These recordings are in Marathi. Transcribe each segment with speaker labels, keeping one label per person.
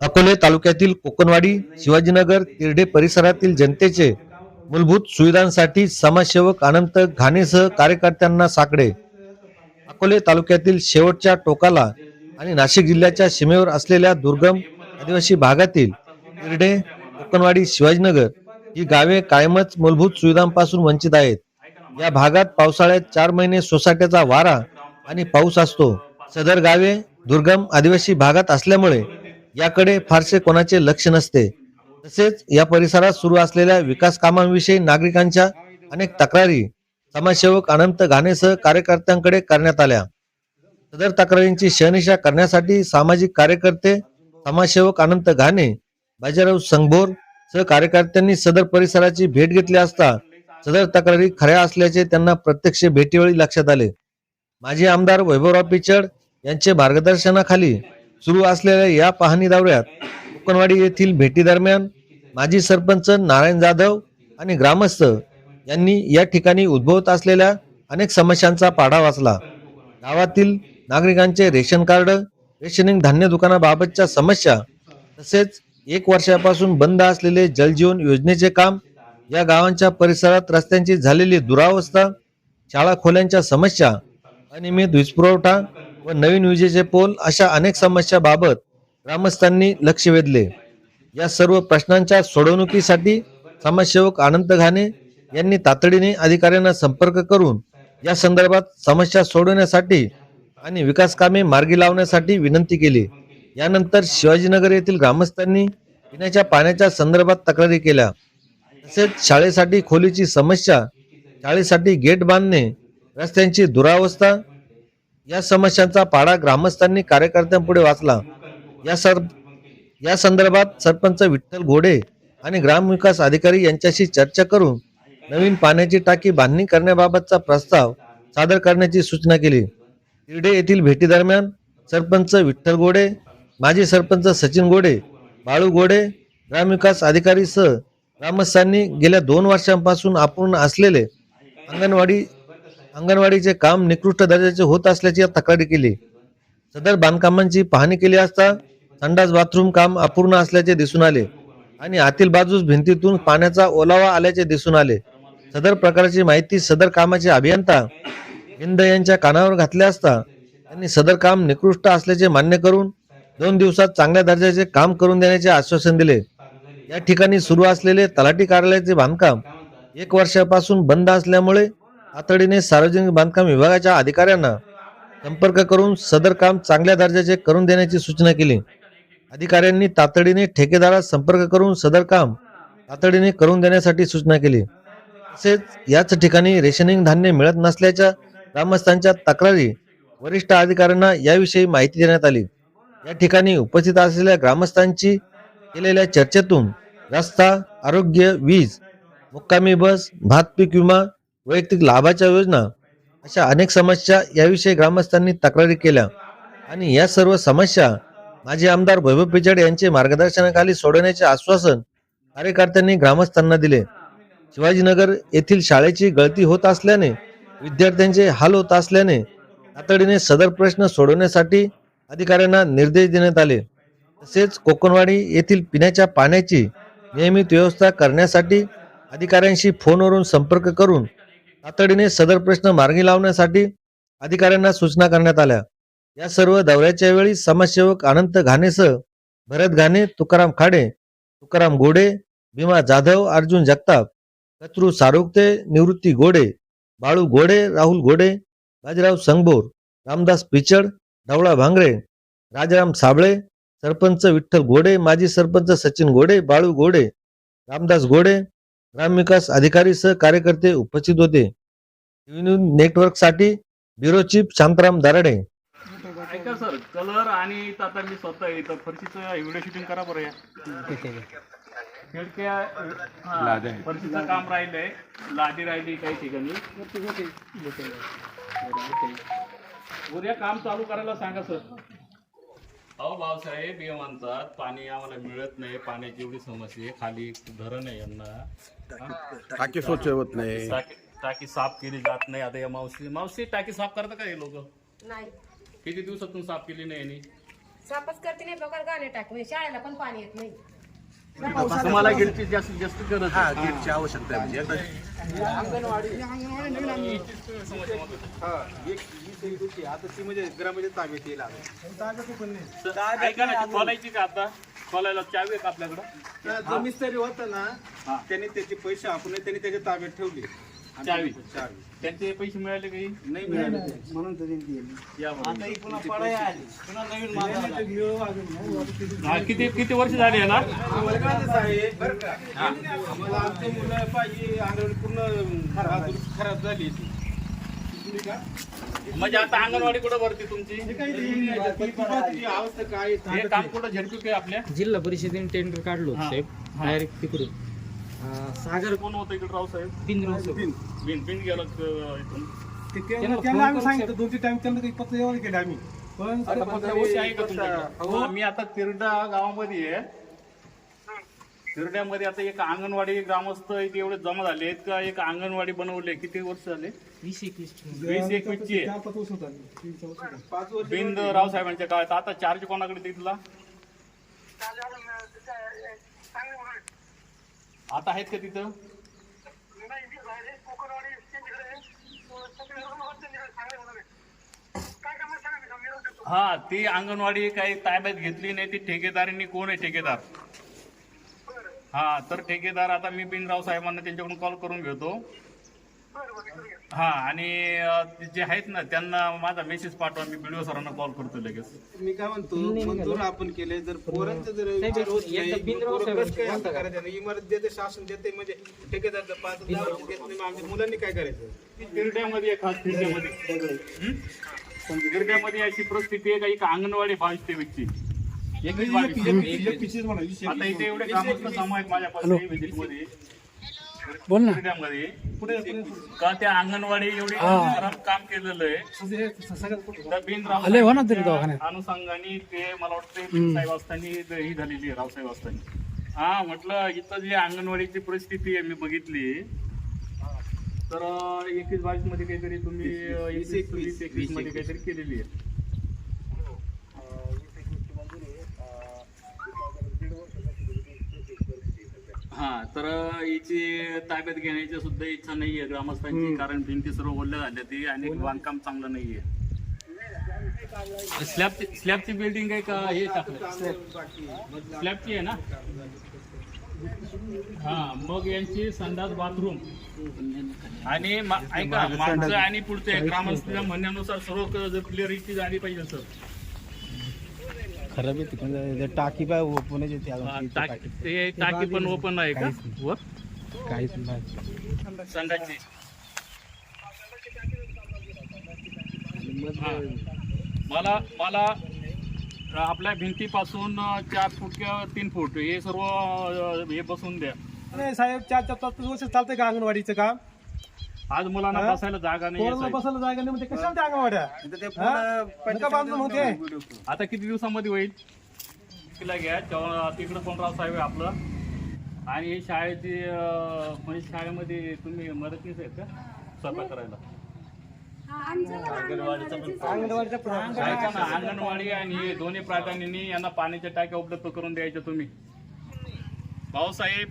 Speaker 1: अकोले तालुक्यातील कोकणवाडी शिवाजीनगर तिरडे परिसरातील जनतेचे मूलभूत सुविधांसाठी समाजसेवक अनंत घाणेसह कार्यकर्त्यांना साकडे. अकोले तालुक्यातील शेवटच्या टोकाला आणि नाशिक जिल्ह्याच्या सीमेवर असलेल्या दुर्गम आदिवासी भागातील तिरडे कोकणवाडी शिवाजीनगर ही गावे कायमच मूलभूत सुविधांपासून वंचित आहेत. या भागात पावसाळ्यात चार महिने सोसाट्याचा वारा आणि पाऊस असतो. सदर गावे दुर्गम आदिवासी भागात असल्यामुळे याकडे फारसे कोणाचे लक्ष नसते. तसेच या परिसरात सुरू असलेल्या विकास कामांविषयी नागरिकांच्या अनेक तक्रारी समाजसेवक अनंत घाणेसह कार्यकर्त्यांकडे करण्यात आल्या. सदर तक्रारींची शहनिशा करण्यासाठी सामाजिक कार्यकर्ते समाजसेवक अनंत घाणे बाजीराव संगभोर सह कार्यकर्त्यांनी सदर परिसराची भेट घेतली असता सदर तक्रारी खऱ्या असल्याचे त्यांना प्रत्यक्ष भेटीवेळी लक्षात आले. माजी आमदार वैभवराव पिचड यांचे मार्गदर्शनाखाली सुरू असलेल्या या पाहणी दौऱ्यात कोकणवाडी येथील भेटी दरम्यान माजी सरपंच नारायण जाधव आणि ग्रामस्थ यांनी या ठिकाणी उद्भवत असलेल्या अनेक समस्यांचा पाढा वाचला. गावातील नागरिकांचे रेशन कार्ड रेशनिंग धान्य दुकानाबाबतच्या समस्या तसेच एक वर्षापासून बंद असलेले जलजीवन योजनेचे काम या गावांच्या परिसरात रस्त्यांची झालेली दुरावस्था शाळा खोल्यांच्या समस्या अनियमित वीजपुरवठा व नवीन विजेचे पोल अशा अनेक समस्याबाबत ग्रामस्थांनी लक्ष वेधले. या सर्व प्रश्नांच्या सोडवणुकीसाठी समाजसेवक आनंद घाणे यांनी तातडीने अधिकाऱ्यांना संपर्क करून या संदर्भात समस्या सोडवण्यासाठी आणि विकास कामे मार्गी लावण्यासाठी विनंती केली. यानंतर शिवाजीनगर येथील ग्रामस्थांनी पिण्याच्या पाण्याच्या संदर्भात तक्रारी केल्या. तसेच शाळेसाठी खोलीची समस्या शाळेसाठी गेट बांधणे रस्त्यांची दुरावस्था या समस्यांचा पाडा ग्रामस्थांनी कार्यकर्त्यांपुढे वाचला. या सर या संदर्भात सरपंच विठ्ठल घोडे आणि ग्रामविकास अधिकारी यांच्याशी चर्चा करून नवीन पाण्याची टाकी बांधणी करण्याबाबतचा प्रस्ताव सादर करण्याची सूचना केली. तिरडे येथील भेटीदरम्यान सरपंच विठ्ठल गोडे माजी सरपंच सचिन गोडे बाळू गोडे ग्रामविकास अधिकारी सह ग्रामस्थांनी गेल्या दोन वर्षांपासून अपूर्ण असलेले अंगणवाडी अंगणवाडीचे काम निकृष्ट दर्जाचे होत असल्याची तक्रारी केली. सदर बांधकामांची पाहणी केली असता संडास बाथरूम काम अपूर्ण असल्याचे दिसून आले आणि आतील बाजूस भिंतीतून पाण्याचा ओलावा आल्याचे दिसून आले. सदर प्रकारची माहिती सदर कामाचे अभियंता हिंद यांच्या कानावर घातले असता त्यांनी सदर काम निकृष्ट असल्याचे मान्य करून दोन दिवसात चांगल्या दर्जाचे काम करून देण्याचे आश्वासन दिले. या ठिकाणी सुरू असलेले तलाठी कार्यालयाचे बांधकाम एक वर्षापासून बंद असल्यामुळे तातडीने सार्वजनिक बांधकाम विभागाच्या अधिकाऱ्यांना संपर्क करून सदर काम चांगल्या दर्जाचे करून देण्याची सूचना केली. अधिकाऱ्यांनी तातडीने ठेकेदारास संपर्क करून सदर काम तातडीने करून देण्यासाठी सूचना केली. तसेच याच ठिकाणी रेशनिंग धान्य मिळत नसल्याच्या ग्रामस्थांच्या तक्रारी वरिष्ठ अधिकाऱ्यांना याविषयी माहिती देण्यात आली. या ठिकाणी उपस्थित असलेल्या ग्रामस्थांची केलेल्या चर्चेतून रस्ता आरोग्य वीज मुक्कामी बस भात पीक विमा वैयक्तिक लाभाच्या योजना अशा अनेक समस्या याविषयी ग्रामस्थांनी तक्रारी केल्या. आणि या सर्व समस्या माजी आमदार वैभव पिचड यांचे मार्गदर्शनाखाली सोडवण्याचे आश्वासन कार्यकर्त्यांनी ग्रामस्थांना दिले. शिवाजीनगर येथील शाळेची गळती होत असल्याने विद्यार्थ्यांचे हाल होत असल्याने तातडीने सदर प्रश्न सोडवण्यासाठी अधिकाऱ्यांना निर्देश देण्यात आले. तसेच कोकणवाडी येथील पिण्याच्या पाण्याची नियमित व्यवस्था करण्यासाठी अधिकाऱ्यांशी फोनवरून संपर्क करून तातडीने सदर प्रश्न मार्गी लावण्यासाठी अधिकाऱ्यांना सूचना करण्यात आल्या. या सर्व दौऱ्याच्या वेळी समाजसेवक अनंत घाणेसह भरत घाणे तुकाराम खाडे तुकाराम गोडे भीमा जाधव अर्जुन जगताप कचरू सारुगते निवृत्ती गोडे बाळू गोडे राहुल गोडे बाजीराव संगभोर रामदास पिचड ढवळा भांगरे राजाराम साबळे सरपंच विठ्ठल गोडे माजी सरपंच सचिन गोडे बाळू गोडे रामदास गोडे ग्रामविकास अधिकारी सह कार्यकर्ते उपस्थित होते. नेटवर्कसाठी ब्युरो चीफ शांताराम दराडे.
Speaker 2: ऐका सर कलर आणि आता मी स्वतः इथं फरशीचं व्हिडिओ शूटिंग करा बरं या. खिडक्या हा, फरशीचं काम राहिलंय. लादी राहिली काही ठिकाणी. उद्या काम चालू करायला सांगा सर. अहो भाऊसाहेब हे म्हणतात पाणी आम्हाला मिळत नाही पाण्याची एवढी समस्या आहे. खाली धरण आहे यांना.
Speaker 3: टाकी स्वच्छ होत नाही.
Speaker 2: टाकी टाकी साफ केली जात नाही. आता या मावशी मावशी टाकी साफ करता का हे लोक?
Speaker 4: नाही.
Speaker 2: किती दिवसातून साफ केली नाही यांनी?
Speaker 4: सापच करते नाही बघा गाणे टाक. म्हणजे शाळेला पण पाणी येत नाही.
Speaker 2: तुम्हाला गेटची जास्तीत जास्त गरज
Speaker 3: हा. गेटची आवश्यकता आहे. म्हणजे
Speaker 2: तर ती खोलायची का आता? खोलायला चावी आहे का आपल्याकडं?
Speaker 5: जो मिस्त्री होता ना
Speaker 2: हा.
Speaker 5: त्याने त्याचे पैसे आपण त्याने त्याच्या ताब्यात ठेवले.
Speaker 2: चावी.
Speaker 5: चावी.
Speaker 2: त्यांचे पैसे मिळाले काही
Speaker 5: नाही मिळाले.
Speaker 2: या बरोबर.
Speaker 5: पुन्हा पडाया आली. पुन्हा नवीन
Speaker 2: हा, किती किती वर्ष झाली आहे ना
Speaker 5: आम्हाला काय ते साहेब बरं का. आम्हाला आमची मुलं पाहिजे अंगणवाडी पूर्ण खराब खराब झाली ती. तुम्ही का?
Speaker 2: म्हणजे आता अंगणवाडी कुठं भरती तुमची?
Speaker 5: हे काही नाही, ती परिस्थिती अवस्था काय आहे,
Speaker 2: हे काम कुठं झडपी काय आपल्या?
Speaker 6: जिल्हा परिषदेने टेंडर काढलो
Speaker 2: हा.
Speaker 6: साहेब.
Speaker 2: हा.
Speaker 6: डायरेक्ट तिकडून. सागर
Speaker 2: कोण होतं इकडे राव साहेब?
Speaker 6: पिंजरा
Speaker 2: बिन. बिन. गेलं इथून?
Speaker 7: ते
Speaker 6: त्यांना
Speaker 7: त्यांना
Speaker 6: फोन
Speaker 7: त्यांना आम्ही
Speaker 6: करून
Speaker 7: सांगितलं दोन तीन टाइम त्यांना काही पत्र एवढे केले आम्ही. पण
Speaker 2: आता पत्रव्यवसाय आहे का तुमच्याकडे? हो, मी आता तिरडा गावामध्ये आहे. तिरड्यामध्ये आता एक अंगणवाडी ग्रामस्थ इथे एवढे जमा झाले आहेत का? एक अंगणवाडी बनवले किती वर्ष झाले?
Speaker 6: वीस एकवीस
Speaker 2: वीस एकवीसची आहे.
Speaker 7: चार पाच वर्ष होता तीन चार वर्ष होता.
Speaker 5: पाच वर्ष
Speaker 2: बिंद रावसाहेबांच्या काळात. आता चार्ज कोणाकडे तिथला आता आहेत का तिथं? हा ती अंगणवाडी काही ताब्यात घेतली नाही ती ठेकेदारांनी कोण आहे ठेकेदार? हा तर ठेकेदार आता मी बिनराव साहेबांना त्यांच्याकडून कॉल करून घेतो. हा आणि ते जे आहेत ना त्यांना माझा मेसेज पाठवा मी व्हिडिओ सरांना कॉल करतो लगेच
Speaker 5: मी काय म्हणतो मंजूर आपण केले जर पोरांचं जर विचार होत
Speaker 6: एकदा
Speaker 5: नाही,
Speaker 6: बिनराव
Speaker 5: पोरं
Speaker 6: साहेबांची
Speaker 5: कसं काय असं करायचं नाही? इमारत देते शासन देते म्हणजे ठेकेदार पाच दहा वर्ष देत नाही, मग आमच्या मुलांनी काय करायचं
Speaker 2: तिरड्यामध्ये एक खास तिरड्यामध्ये हं? तिरड्यामध्ये अशी परिस्थिती आहे का एक अंगणवाडी बावीस तेवीसची एकवीस बावीस. आता इथे एवढे कामस्त काम आहेत माझ्यापासून विजिटमध्ये
Speaker 6: बोल ना.
Speaker 2: का त्या अंगणवाडी एवढी खराब काम केलेलं आहे?
Speaker 7: हे
Speaker 6: आले हो ना तरी दवाखान्यात.
Speaker 2: अनुषंगाने ते मला वाटतं साहेब असताना ही झालेली आहे रावसाहेब असताना हा म्हटलं इथं जी अंगणवाडीची परिस्थिती आहे मी बघितली. तर एकवीस बावीसमध्ये काहीतरी तुम्ही एकवीस वीस एकवीस. मध्ये काहीतरी केलेली आहे. हा तर हिची ताब्यात घेण्याची सुद्धा इच्छा नाहीये ग्रामस्थांची कारण भिंती सर्व ओढल्या झाल्या ती आणि बांधकाम चांगलं नाहीये. स्लॅबची स्लॅबची बिल्डिंग आहे का हे टाकलं स्लॅबची आहे ना? हा मग यांची संडास बाथरूम. आणि ऐका मागचं आणि पुढचं ग्रामस्थांच्या म्हणण्यानुसार सर्व जर क्लिअरिटी झाली पाहिजे सर.
Speaker 6: खराब येते पण टाकी पाय ओपन येते
Speaker 2: हा, टाकी ते टाकी पण ओपन आहे का? वर?
Speaker 6: काहीच नाही.
Speaker 2: हा. मला मला आपल्या भिंतीपासून अं, चार फूट किंवा तीन फूट हे सर्व अं, हे बसून द्या.
Speaker 7: नाही साहेब चार चार पाच पाच वर्ष चालतंय का अंगणवाडीचं काम?
Speaker 2: आज मुलांना
Speaker 7: हा?
Speaker 2: बसायला जागा नाही
Speaker 7: पोरांना बसायला जागा नाही म्हणजे कशाला त्या हा? नका मग ते
Speaker 2: आता किती दिवसामध्ये होईल? तिला घ्या तेव्हा तिकडं कोणराव साहेब आहे आपलं. आणि हे शाळेची अं, म्हणजे शाळेमध्ये तुम्ही मदतनीस आहेत का? स्वयंपाक करायला. ऐका ना अंगणवाडी आणि हे दोन्ही प्राधान्याने यांना पाण्याच्या टाक्या उपलब्ध करून द्यायच्या तुम्ही. भाऊसाहेब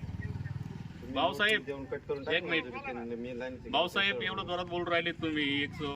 Speaker 2: भाऊसाहेब एक मिनिट. भाऊसाहेब एवढं जोरात बोलून राहिले तुम्ही एक